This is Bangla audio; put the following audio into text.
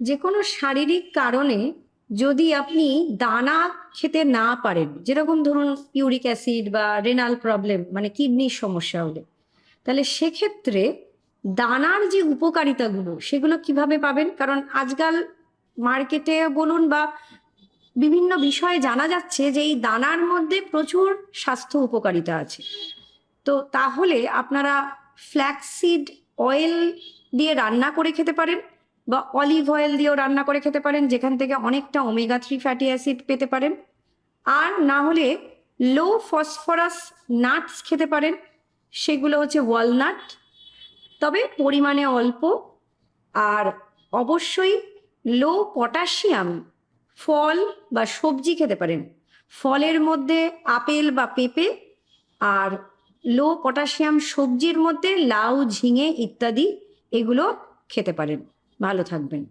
যে কোনো শারীরিক কারণে যদি আপনি দানা খেতে না পারেন, যেরকম ধরুন ইউরিক অ্যাসিড বা রেনাল প্রবলেম মানে কিডনির সমস্যা হলে, তাহলে সেক্ষেত্রে দানার যে উপকারিতাগুলো, সেগুলো কীভাবে পাবেন? কারণ আজকাল মার্কেটে বলুন বা বিভিন্ন বিষয়ে জানা যাচ্ছে যে এই দানার মধ্যে প্রচুর স্বাস্থ্য উপকারিতা আছে। তো তাহলে আপনারা ফ্ল্যাক্সিড অয়েল দিয়ে রান্না করে খেতে পারেন। বা অলিভ অয়েল দিয়েও রান্না করে খেতে পারেন, যেখান থেকে অনেকটা ওমেগা থ্রি ফ্যাটি অ্যাসিড পেতে পারেন। আর না হলে লো ফসফরাস নাটস খেতে পারেন, সেগুলো হচ্ছে ওয়ালনাট তবে পরিমাণে অল্প, আর অবশ্যই লো পটাশিয়াম ফল বা সবজি খেতে পারেন। ফলের মধ্যে আপেল বা পেঁপে, আর লো পটাশিয়াম সবজির মধ্যে লাউ, ঝিঙে ইত্যাদি, এগুলো খেতে পারেন। ভালো থাকবেন।